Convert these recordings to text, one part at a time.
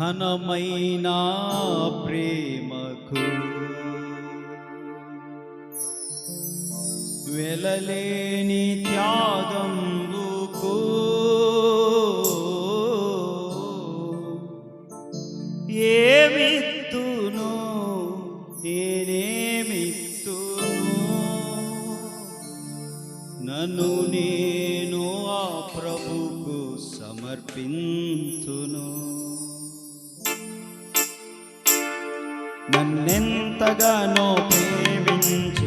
ఘనమైన ప్రేమకు. వెలలేని త్యాగంబుకు ఏమిత్తును? నేనేమిత్తును? నన్ను నేను ఆ ప్రభుకు సమర్పింతును. నన్నెంతగానో ప్రేమించ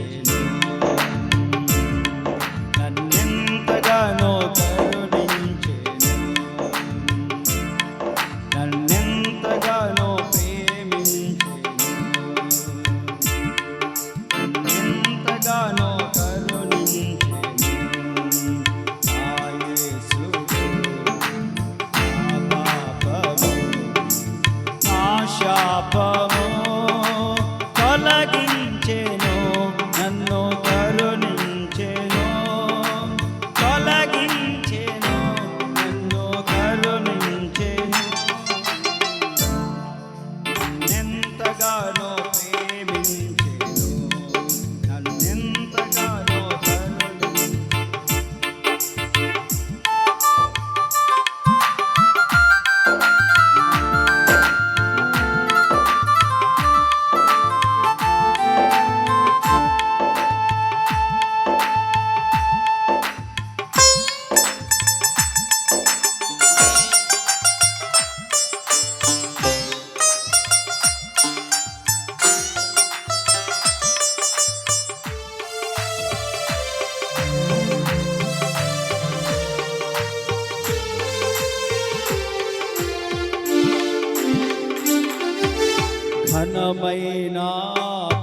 ఘనమైన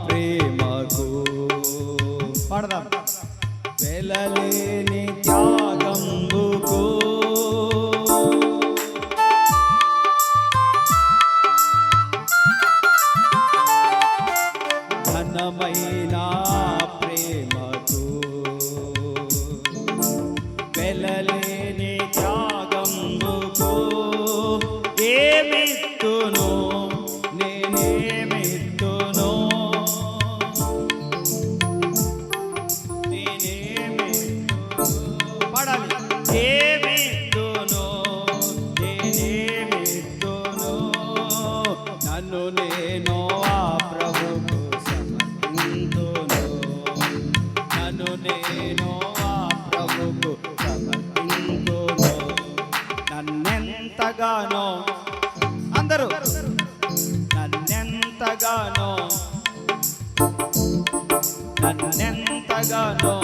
ప్రేమకు పాడదాం. వెలలేని త్యాగంబుకు నన్నెంతగానో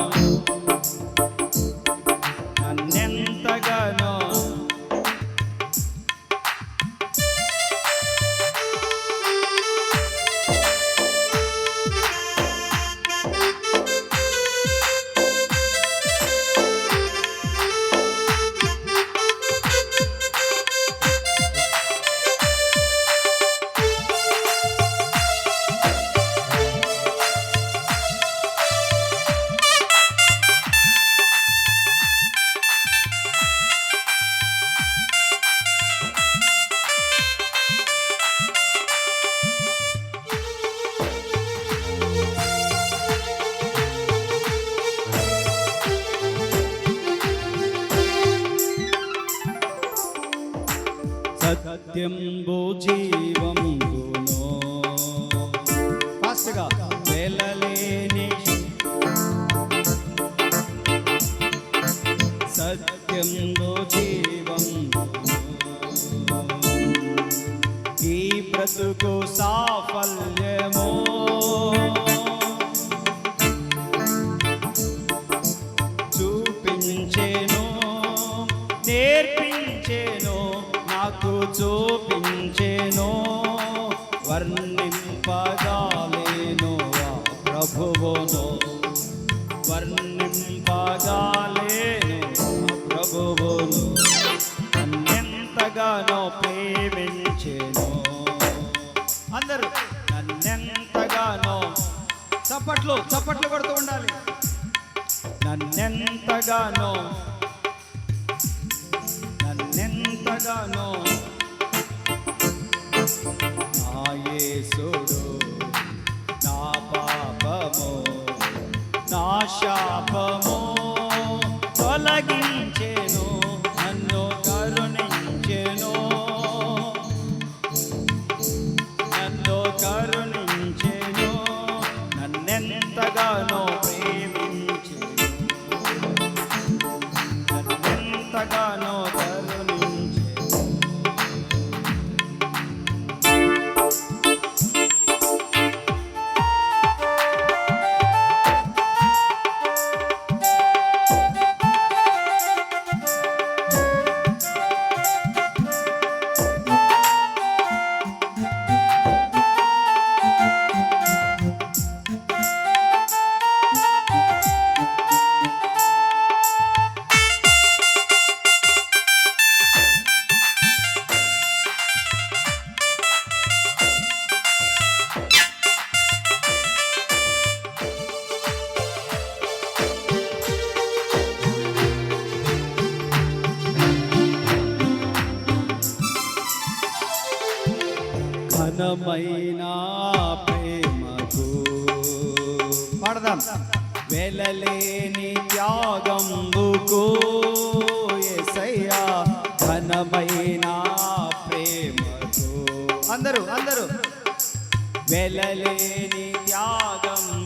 సత్యంబు జీవంబును ఫాస్ట్గా. వెళ్ళలేని సత్యంబు జీవం ఈ బ్రతుకు సాఫల్యం చూపించేనో వర్ణింపగాలేను ప్రభువును. వర్ణింపగాలేను ప్రభువును. నన్నెంతగానో ప్రేమించేను. అందరూ నన్నెంతగానో చప్పట్లు చప్పట్లు కొడుతూ ఉండాలి. నన్నెంతగానో నన్నెంతగానో యేసుడు నా పాపము నా శాపము తొలగించెను నన్ను కరుణించెను. నన్ను కరుణించెను నన్నెంతగానో ప్రేమించెను. నన్నెంతగానో ఘనమైన ప్రేమకు పాడదాం. వెలలేని త్యాగంబుకు ఎసయ్యా ఘనమైన ప్రేమకు అందరూ అందరూ. వెలలేని త్యాగంబుకు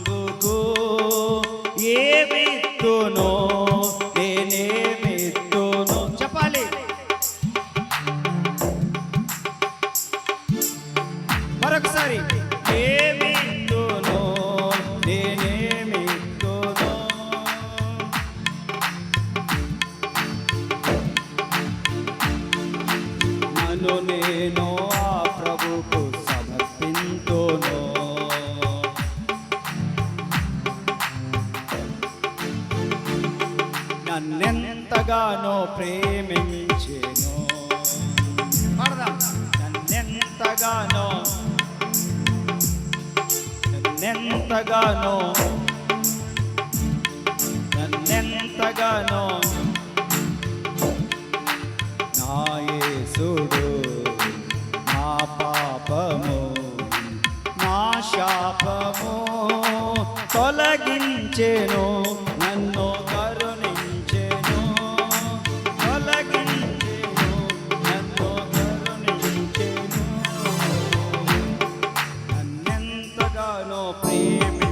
మరొకసారి ఏమిత్తునో నన్నెంతగానో నన్నెంతగానో నాయసుడు నా పాపము నా శాపము తొలగించెను. నన్నెంతగానో ప్రేమించెను